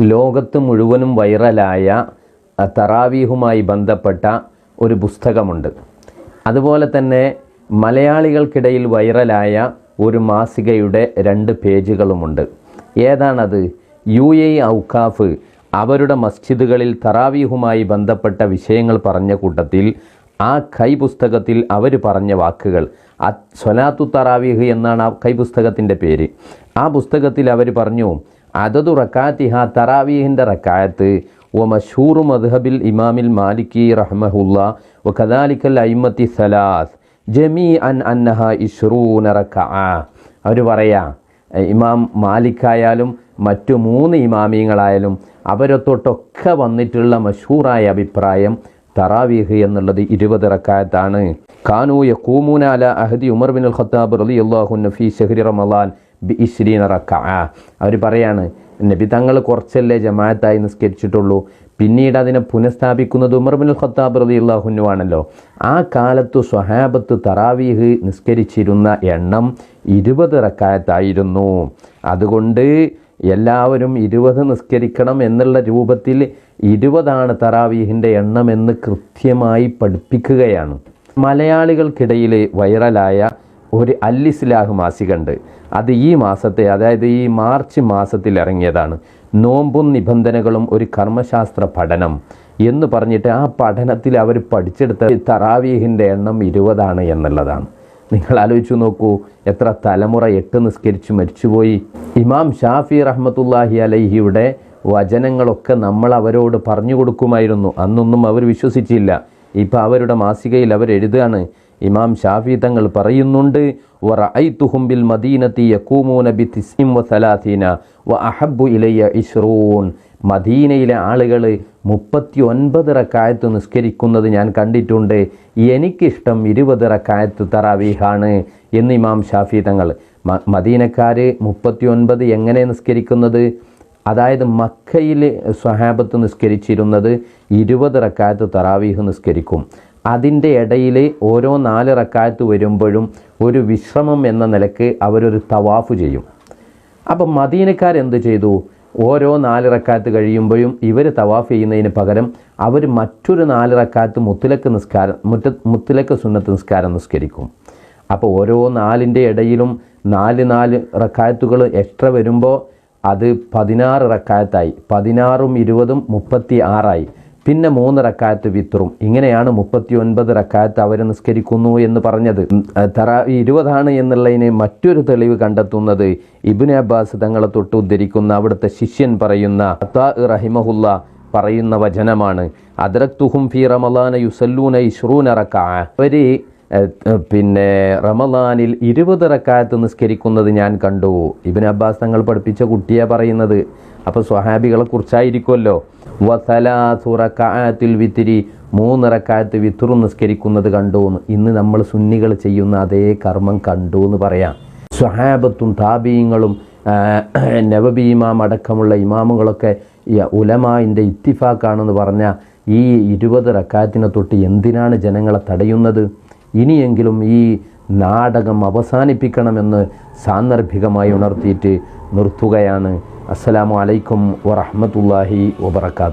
ലോകത്ത് മുഴുവനും വൈറലായ തറാവീഹുമായി ബന്ധപ്പെട്ട ഒരു പുസ്തകമുണ്ട്. അതുപോലെ തന്നെ മലയാളികൾക്കിടയിൽ വൈറലായ ഒരു മാസികയുടെ രണ്ട് പേജുകളുമുണ്ട്. ഏതാണത്? യു എ ഔക്കാഫ് അവരുടെ മസ്ജിദുകളിൽ തറാവീഹുമായി ബന്ധപ്പെട്ട വിഷയങ്ങൾ പറഞ്ഞ കൂട്ടത്തിൽ ആ കൈ പുസ്തകത്തിൽ അവർ പറഞ്ഞ വാക്കുകൾ അ സ്വലാത്തു തറാവീഹ് എന്നാണ് ആ കൈ പുസ്തകത്തിന്റെ പേര്. ആ പുസ്തകത്തിൽ അവർ പറഞ്ഞു അതതു റക്കാത്തിഹ തറാവീഹിന്റെ റക്കായത്ത്. വ മഷൂറു മദ്ഹബിൽ ഇമാമിൽ മാലിക്കി റഹ്മഹുല്ല വ കദാലിക്കൽ അയിമത്തി സലാസ് ജമീ അൻ അന്നഹ ഇഷ്റൂന റക്ക. അവർ പറയാ ഇമാം മാലിക്കായാലും മറ്റു മൂന്ന് ഇമാമിയങ്ങളായാലും അവരൊത്തൊട്ടൊക്കെ വന്നിട്ടുള്ള മഷൂറായ അഭിപ്രായം തറാവീഹ് എന്നുള്ളത് ഇരുപത് റക്കായത്താണ്. കാനു അല അഹദി ഉമർ ബിൻ അൽ ഖത്താബ് റലി അൻഹു ഫീ ഷഹ്രി റമളാൻ ബി ഇശ്രീന റക്ക. അവർ പറയാണ് നബി തങ്ങൾ കുറച്ചല്ലേ ജമാഅത്തായി നിസ്കരിച്ചിട്ടുള്ളൂ. പിന്നീട് അതിനെ പുനഃസ്ഥാപിക്കുന്നത് ഉമർ ബിൻ അൽ ഖത്താബ് റതി അള്ളാഹുനുവാണല്ലോ ആ കാലത്ത് സ്വഹാബത്ത് തറാവീഹ് നിസ്കരിച്ചിരുന്ന എണ്ണം ഇരുപത് റക്കായത്തായിരുന്നു. അതുകൊണ്ട് എല്ലാവരും ഇരുപത് നിസ്കരിക്കണം എന്നുള്ള രൂപത്തിൽ ഇരുപതാണ് തറാവീഹിന്റെ എണ്ണം എന്ന് കൃത്യമായി പഠിപ്പിക്കുകയാണ്. മലയാളികൾക്കിടയിൽ വൈറലായ ഒരു അല്ലിസ്ലാഹ് മാസികണ്ട് അത് ഈ മാസത്തെ അതായത് ഈ മാർച്ച് മാസത്തിൽ ഇറങ്ങിയതാണ് നോമ്പും നിബന്ധനകളും ഒരു കർമ്മശാസ്ത്ര പഠനം എന്ന് പറഞ്ഞിട്ട് ആ പഠനത്തിൽ അവർ പഠിച്ചെടുത്ത തറാവീഹിന്റെ എണ്ണം ഇരുപതാണ് എന്നുള്ളതാണ്. നിങ്ങൾ ആലോചിച്ചു നോക്കൂ എത്ര തലമുറ എട്ട് നിസ്കരിച്ച് മരിച്ചുപോയി. ഇമാം ഷാഫി റഹ്മത്തുല്ലാഹി അലൈഹിയുടെ വചനങ്ങളൊക്കെ നമ്മൾ അവരോട് പറഞ്ഞു കൊടുക്കുമായിരുന്നു. അന്നൊന്നും അവർ വിശ്വസിച്ചില്ല. ഇപ്പം അവരുടെ മാസികയിൽ അവർ എഴുതുകയാണ് ഇമാം ഷാഫി തങ്ങൾ പറയുന്നുണ്ട് ബിൽ മദീനത്തി ബി തിസ്ഇം വ അഹബ്ബു മദീനയിലെ ആളുകൾ മുപ്പത്തി ഒൻപത് റക്കായത്ത് നിസ്കരിക്കുന്നത് ഞാൻ കണ്ടിട്ടുണ്ട്. എനിക്കിഷ്ടം ഇരുപത് റക്കായത്ത് തറാവീഹാണ് എന്ന് ഇമാം ഷാഫി തങ്ങൾ. മദീനക്കാർ മുപ്പത്തി ഒൻപത് എങ്ങനെ നിസ്കരിക്കുന്നത്? അതായത് മക്കയിൽ സ്വഹാബത്ത് നിസ്കരിച്ചിരുന്നത് ഇരുപത് റക്കായത്ത് തറാവീഹ് നിസ്കരിക്കും. അതിന്റെ ഇടയിൽ ഓരോ നാല് റക്കായത്ത് വരുമ്പോഴും ഒരു വിശ്രമം എന്ന നിലയ്ക്ക് അവരൊരു തവാഫ് ചെയ്യും. അപ്പം മദീനക്കാരെന്ത് ചെയ്തു? ഓരോ നാല് റക്കാത്ത് കഴിയുമ്പോഴും ഇവർ തവാഫ് ചെയ്യുന്നതിന് പകരം അവർ മറ്റൊരു നാല് റക്കാത്ത് മുത്തിലക്ക് നിസ്കാരം മുറ്റ മുത്തിലക്ക് സുന്നത്ത് നിസ്കാരം നിസ്കരിക്കും. അപ്പോൾ ഓരോ നാലിന്റെ ഇടയിലും നാല് നാല് റക്കായത്തുകൾ എക്സ്ട്രാ വരുമ്പോൾ അത് പതിനാറ് റക്കായത്തായി. പതിനാറും ഇരുപതും മുപ്പത്തി ആറായി. പിന്നെ മൂന്ന് റക്കാത്ത് വിത്തറും. ഇങ്ങനെയാണ് മുപ്പത്തി ഒൻപത് റക്കാത്ത് അവർ നിസ്കരിക്കുന്നു എന്ന് പറഞ്ഞത്. തറ ഇരുപതാണ് എന്നുള്ളതിന് മറ്റൊരു തെളിവ് കണ്ടെത്തുന്നത് ഇബിന് അബ്ബാസ് തങ്ങളെ തൊട്ട് ഉദ്ധരിക്കുന്ന അവിടുത്തെ ശിഷ്യൻ പറയുന്ന റഹിമഹുല്ല പറയുന്ന വചനമാണ്. അദ്രക്തുഹും ഫി റമലാന യുസല്ലൂന ഇഷ്റൂന റക്കാ. അവർ ഏഹ്, ഏഹ്, പിന്നെ റമദാനിൽ ഇരുപത് റക്കായത്ത് നിസ്കരിക്കുന്നത് ഞാൻ കണ്ടു. ഇബിൻ അബ്ബാസ് തങ്ങൾ പഠിപ്പിച്ച കുട്ടിയെ പറയുന്നത്. അപ്പോൾ സ്വഹാബികളെ കുറിച്ചായിരിക്കുമല്ലോ. വസലാസുറക്കായത്തിൽ വിത്തിരി മൂന്ന് റക്കായത്ത് വിത്തുറു നിസ്കരിക്കുന്നത് കണ്ടു എന്ന്. ഇന്ന് നമ്മൾ സുന്നികൾ ചെയ്യുന്ന അതേ കർമ്മം കണ്ടു എന്ന് പറയാം. സ്വഹാബത്തും താബീങ്ങളും നവബി ഇമാം അടക്കമുള്ള ഇമാമുകളൊക്കെ ഉലമാന്റെ ഇത്തിഫാക്കാണെന്ന് പറഞ്ഞ ഈ ഇരുപത് റക്കായത്തിനെ തൊട്ട് എന്തിനാണ് ജനങ്ങളെ തടയുന്നത്? ഇനിയെങ്കിലും ഈ നാടകം അവസാനിപ്പിക്കണമെന്ന് സാന്ദർഭികമായി ഉണർത്തിയിട്ട് നിർത്തുകയാണ്. അസ്സലാമു അലൈക്കും വറഹ്മത്തുള്ളാഹി വബറകാത്ത്